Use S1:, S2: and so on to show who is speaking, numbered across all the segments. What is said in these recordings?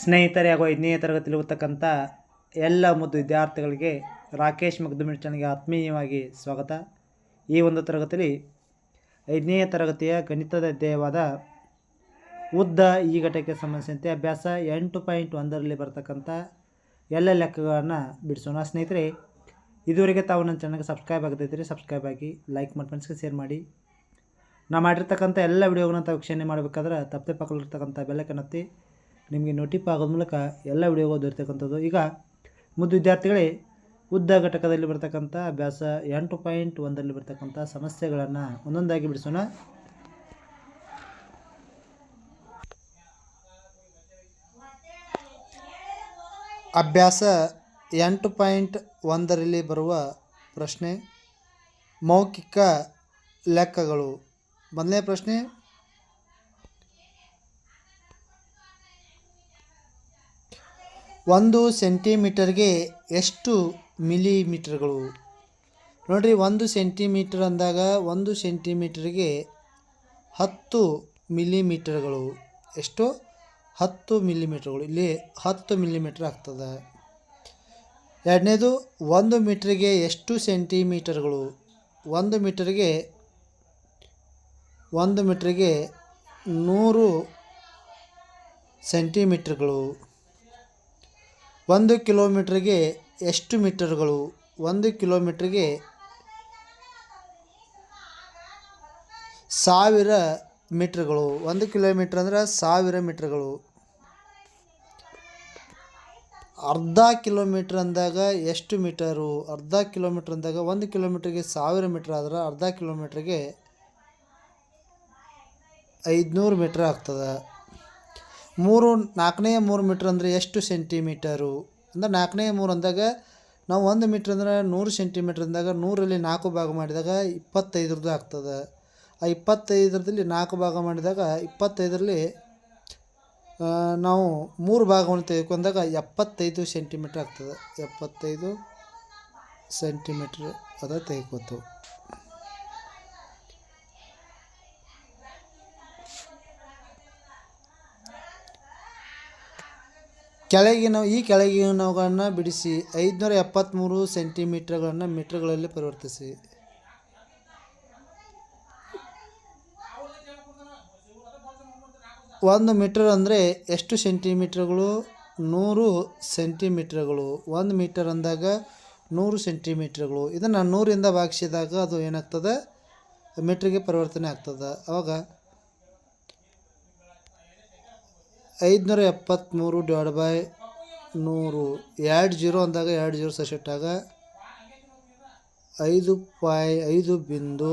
S1: ಸ್ನೇಹಿತರೆ ಹಾಗೂ ಐದನೇ ತರಗತಿಯಲ್ಲಿ ಓದ್ತಕ್ಕಂಥ ಎಲ್ಲ ಮುದ್ದು ವಿದ್ಯಾರ್ಥಿಗಳಿಗೆ ರಾಕೇಶ್ ಮಗ್ದುಮಿರ್ ಚಾನಲ್ಗೆ ಆತ್ಮೀಯವಾಗಿ ಸ್ವಾಗತ. ಈ ಒಂದು ತರಗತಿಯಲ್ಲಿ ಐದನೇ ತರಗತಿಯ ಗಣಿತದ ಅಧ್ಯಾಯವಾದ ಉದ್ದ ಈ ಘಟಕ್ಕೆ ಸಂಬಂಧಿಸಿದಂತೆ ಅಭ್ಯಾಸ ಎಂಟು ಪಾಯಿಂಟ್ ಒಂದರಲ್ಲಿ ಬರತಕ್ಕಂಥ ಎಲ್ಲ ಲೆಕ್ಕಗಳನ್ನು ಬಿಡಿಸೋಣ. ಸ್ನೇಹಿತರೆ, ಇದುವರೆಗೆ ತಾವು ನನ್ನ ಚಾನಲ್ಗೆ ಸಬ್ಸ್ಕ್ರೈಬ್ ಆಗದಿದ್ದರೆ ಸಬ್ಸ್ಕ್ರೈಬ್ ಆಗಿ, ಲೈಕ್ ಮಾಡಿ ಫ್ರೆಂಡ್ಸ್ಗೆ ಶೇರ್ ಮಾಡಿ. ನಾ ಮಾಡಿರ್ತಕ್ಕಂಥ ಎಲ್ಲ ವಿಡಿಯೋಗಳನ್ನ ತಾವು ವೀಕ್ಷಣೆ ಮಾಡಬೇಕಾದ್ರೆ ತಪ್ಪದೆ ಪಕ್ಕದಲ್ಲಿರ್ತಕ್ಕಂಥ ಬೆಲ್ಲಕ್ಕನ್ನತ್ತಿ ನಿಮಗೆ ನೋಟಿಫ್ ಆಗೋದ ಮೂಲಕ ಎಲ್ಲ ವಿಡಿಯೋಗಳು ದೊರೆತಕ್ಕಂಥದ್ದು. ಈಗ ಮುದ್ದು ವಿದ್ಯಾರ್ಥಿಗಳೇ, ಉದ್ದ ಘಟಕದಲ್ಲಿ ಬರ್ತಕ್ಕಂಥ ಅಭ್ಯಾಸ ಎಂಟು ಪಾಯಿಂಟ್ ಒಂದರಲ್ಲಿ ಬರ್ತಕ್ಕಂಥ ಸಮಸ್ಯೆಗಳನ್ನು ಒಂದೊಂದಾಗಿ ಬಿಡಿಸೋಣ. ಅಭ್ಯಾಸ ಎಂಟು ಪಾಯಿಂಟ್ ಒಂದರಲ್ಲಿ ಬರುವ ಪ್ರಶ್ನೆ, ಮೌಖಿಕ ಲೆಕ್ಕಗಳು. ಮೊದಲನೇ ಪ್ರಶ್ನೆ ಒಂದು ಸೆಂಟಿಮೀಟರ್ಗೆ ಎಷ್ಟು ಮಿಲಿಮೀಟರ್ಗಳು? ನೋಡಿರಿ, ಒಂದು ಸೆಂಟಿಮೀಟರ್ ಅಂದಾಗ ಒಂದು ಸೆಂಟಿಮೀಟರ್ಗೆ ಹತ್ತು ಮಿಲಿಮೀಟರ್ಗಳು. ಎಷ್ಟು? ಹತ್ತು ಮಿಲಿಮೀಟರ್ಗಳು. ಇಲ್ಲಿ ಹತ್ತು ಮಿಲಿಮೀಟರ್ ಆಗ್ತದೆ. ಎರಡನೇದು, ಒಂದು ಮೀಟ್ರಿಗೆ ಎಷ್ಟು ಸೆಂಟಿಮೀಟರ್ಗಳು? ಒಂದು ಮೀಟರ್ಗೆ, ಒಂದು ಮೀಟ್ರಿಗೆ ನೂರು ಸೆಂಟಿಮೀಟರ್ಗಳು. ಒಂದು ಕಿಲೋಮೀಟ್ರಿಗೆ ಎಷ್ಟು ಮೀಟರ್ಗಳು? ಒಂದು ಕಿಲೋಮೀಟ್ರಿಗೆ ಸಾವಿರ ಮೀಟ್ರ್ಗಳು. ಒಂದು ಕಿಲೋಮೀಟ್ರ್ ಅಂದ್ರೆ ಸಾವಿರ ಮೀಟ್ರ್ಗಳು. ಅರ್ಧ ಕಿಲೋಮೀಟ್ರ್ ಅಂದಾಗ ಎಷ್ಟು ಮೀಟರು? ಅರ್ಧ ಕಿಲೋಮೀಟ್ರ್ ಅಂದಾಗ ಒಂದು ಕಿಲೋಮೀಟ್ರಿಗೆ ಸಾವಿರ ಮೀಟ್ರ್ ಆದ್ರೆ ಅರ್ಧ ಕಿಲೋಮೀಟ್ರಿಗೆ ಐದುನೂರು ಮೀಟ್ರ್ ಆಗ್ತದೆ. ಮೂರು ನಾಲ್ಕನೇ ಮೂರು ಮೀಟ್ರ್ ಅಂದರೆ ಎಷ್ಟು ಸೆಂಟಿಮೀಟರು ಅಂದ್ರೆ ನಾಲ್ಕನೇ ಮೂರು ಅಂದಾಗ ನಾವು ಒಂದು ಮೀಟ್ರ್ ಅಂದ್ರೆ ನೂರು ಸೆಂಟಿಮೀಟ್ರ್ ಅಂದಾಗ ನೂರಲ್ಲಿ ನಾಲ್ಕು ಭಾಗ ಮಾಡಿದಾಗ ಇಪ್ಪತ್ತೈದರದ್ದು ಆಗ್ತದೆ. ಆ ಇಪ್ಪತ್ತೈದರಲ್ಲಿ ನಾಲ್ಕು ಭಾಗ ಮಾಡಿದಾಗ ಇಪ್ಪತ್ತೈದರಲ್ಲಿ ನಾವು ಮೂರು ಭಾಗವನ್ನು ತೆಗೆದುಕೊಂಡಾಗ ಎಪ್ಪತ್ತೈದು ಸೆಂಟಿಮೀಟ್ರ್ ಆಗ್ತದೆ. ಎಪ್ಪತ್ತೈದು ಸೆಂಟಿಮೀಟ್ರ್ ಅದ ತೆಗೆದುಕೋತು ಕೆಳಗಿನ, ಈ ಕೆಳಗಿನವುಗಳನ್ನು ಬಿಡಿಸಿ ಐದುನೂರ ಎಪ್ಪತ್ತ್ಮೂರು ಸೆಂಟಿಮೀಟರ್ಗಳನ್ನು ಮೀಟರ್ಗಳಲ್ಲಿ ಪರಿವರ್ತಿಸಿ. ಒಂದು ಮೀಟರ್ ಅಂದರೆ ಎಷ್ಟು ಸೆಂಟಿಮೀಟರ್ಗಳು? ನೂರು ಸೆಂಟಿಮೀಟರ್ಗಳು. ಒಂದು ಮೀಟರ್ ಅಂದಾಗ ನೂರು ಸೆಂಟಿಮೀಟರ್ಗಳು. ಇದನ್ನು ನೂರಿಂದ ಭಾಗಿಸಿದಾಗ ಅದು ಏನಾಗ್ತದೆ? ಮೀಟ್ರಿಗೆ ಪರಿವರ್ತನೆ ಆಗ್ತದೆ. ಅವಾಗ ಐದುನೂರ ಎಪ್ಪತ್ತ್ಮೂರು ಡಿವೈಡ್ ಬೈ ನೂರು. ಎರಡು ಜೀರೋ ಅಂದಾಗ ಎರಡು ಜೀರೋ ಸಶೆಟ್ಟಾಗ ಐದು ಪಾಯ್ ಐದು ಬಿಂದು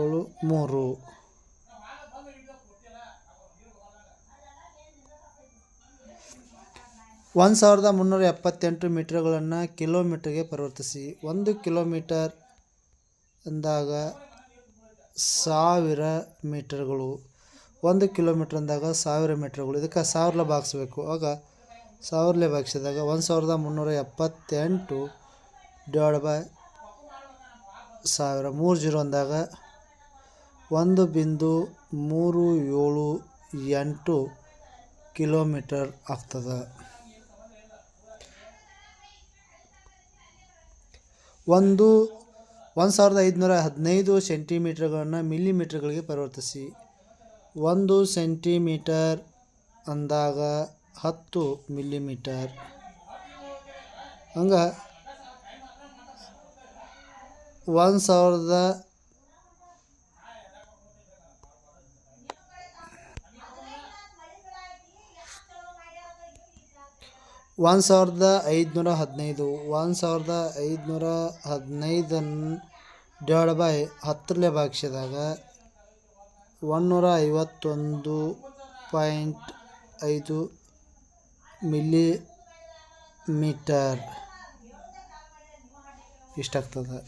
S1: ಏಳು ಮೂರು. ಒಂದು ಸಾವಿರದ ಮುನ್ನೂರ ಎಪ್ಪತ್ತೆಂಟು ಮೀಟರ್ಗಳನ್ನು ಕಿಲೋಮೀಟರ್ಗೆ ಪರಿವರ್ತಿಸಿ. ಒಂದು ಕಿಲೋಮೀಟರ್ ಅಂದಾಗ ಸಾವಿರ ಮೀಟರ್ಗಳು. ಒಂದು ಕಿಲೋಮೀಟ್ರ್ ಅಂದಾಗ ಸಾವಿರ ಮೀಟ್ರ್ಗಳು. ಇದಕ್ಕೆ ಸಾವಿರಲೆ ಭಾಗಿಸ್ಬೇಕು ಆಗ ಸಾವಿರಲೆ ಭಾಗಿಸಿದಾಗ ಒಂದು ಸಾವಿರದ ಮುನ್ನೂರ ಎಪ್ಪತ್ತೆಂಟು ಡಿವೈಡ್ ಬೈ ಸಾವಿರ. ಮೂರು ಜೀರೋ ಅಂದಾಗ ಒಂದು ಬಿಂದು ಮೂರು ಏಳು ಎಂಟು ಕಿಲೋಮೀಟರ್ ಆಗ್ತದೆ. ಒಂದು ಒಂದು ಸಾವಿರದ ಐದುನೂರ ಹದಿನೈದು ಸೆಂಟಿಮೀಟ್ರ್ಗಳನ್ನು ಮಿಲಿಮೀಟರ್ಗಳಿಗೆ ಪರಿವರ್ತಿಸಿ. ಒಂದು ಸೆಂಟಿಮೀಟರ್ ಅಂದಾಗ ಹತ್ತು ಮಿಲಿಮೀಟರ್. ಹಂಗೆ ಒಂದು ಸಾವಿರದ ಒಂದು ಸಾವಿರದ ಐದುನೂರ ಹದಿನೈದು, ಒಂದು ಸಾವಿರದ ಐದುನೂರ ಹದಿನೈದನ್ನು ಡಿವೈಡ್ ಬೈ ಹತ್ತರಲ್ಲೇ ಭಾಗಿಸಿದಾಗ ಒಂದುನೂರ ಐವತ್ತೊಂದು ಪಾಯಿಂಟ್ ಐದು ಮಿಲಿ ಮೀಟರ್ ಇಷ್ಟಾಗ್ತದೆ.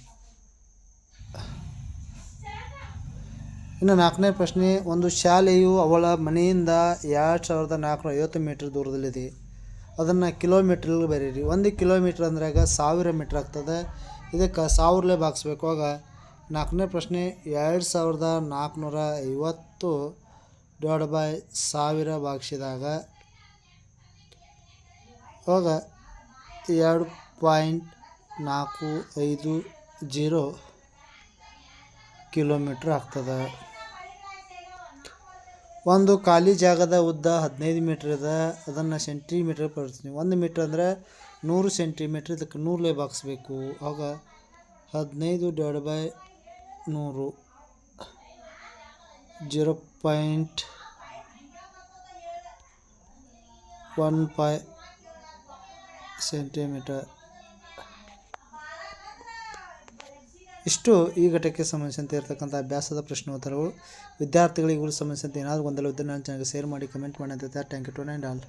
S1: ಇನ್ನು ನಾಲ್ಕನೇ ಪ್ರಶ್ನೆ, ಒಂದು ಶಾಲೆಯು ಅವಳ ಮನೆಯಿಂದ ಎರಡು ಸಾವಿರದ ನಾಲ್ಕುನೂರ ಐವತ್ತು ಮೀಟರ್ ದೂರದಲ್ಲಿದೆ. ಅದನ್ನು ಕಿಲೋಮೀಟ್ರ್ ಬರೀರಿ. ಒಂದು ಕಿಲೋಮೀಟ್ರ್ ಅಂದ್ರಾಗ ಸಾವಿರ ಮೀಟ್ರ್ ಆಗ್ತದೆ. ಇದಕ್ಕೆ ಸಾವಿರಲೆ ಭಾಗಿಸ್ಬೇಕು ಆಗ ನಾಲ್ಕನೇ ಪ್ರಶ್ನೆ, ಎರಡು ಸಾವಿರದ ನಾಲ್ಕುನೂರ ಐವತ್ತು ಡಿವೈಡ್ ಬೈ ಸಾವಿರ ಭಾಗಿಸಿದಾಗ ಅವಾಗ ಎರಡು ಪಾಯಿಂಟ್ ನಾಲ್ಕು ಐದು ಜೀರೋ ಕಿಲೋಮೀಟ್ರ್ ಆಗ್ತದೆ. ಒಂದು ಖಾಲಿ ಜಾಗದ ಉದ್ದ ಹದಿನೈದು ಮೀಟ್ರ್ ಇದೆ. ಅದನ್ನು ಸೆಂಟಿಮೀಟ್ರ್ ಪಡಿಸ್ತೀನಿ ಒಂದು ಮೀಟ್ರ್ ಅಂದರೆ ನೂರು ಸೆಂಟಿಮೀಟ್ರ್, ಇದಕ್ಕೆ ನೂರಲೇ ಬಾಗಿಸ್ಬೇಕು ಆವಾಗ ಹದಿನೈದು ಡಿವೈಡ್ ಬೈ ನೂರು, zero point one five centimetre. ಇಷ್ಟು ಈ ಘಟಕ್ಕೆ ಸಂಬಂಧಿಸಿದಂತೆ ಇರತಕ್ಕಂಥ ಅಭ್ಯಾಸದ ಪ್ರಶ್ನೋತ್ತರವು ವಿದ್ಯಾರ್ಥಿಗಳಿಗೆ ಇವುಗಳಿಗೆ ಸಂಬಂಧಿಸಿದಂತೆ ಏನಾದರೂ ಗೊಂದಲ ಇದ್ದರೆ ನನ್ನ ಚಾನಲ್ಗೆ ಶೇರ್ ಮಾಡಿ ಕಮೆಂಟ್ ಮಾಡಿ ಅಂತ thank you to and all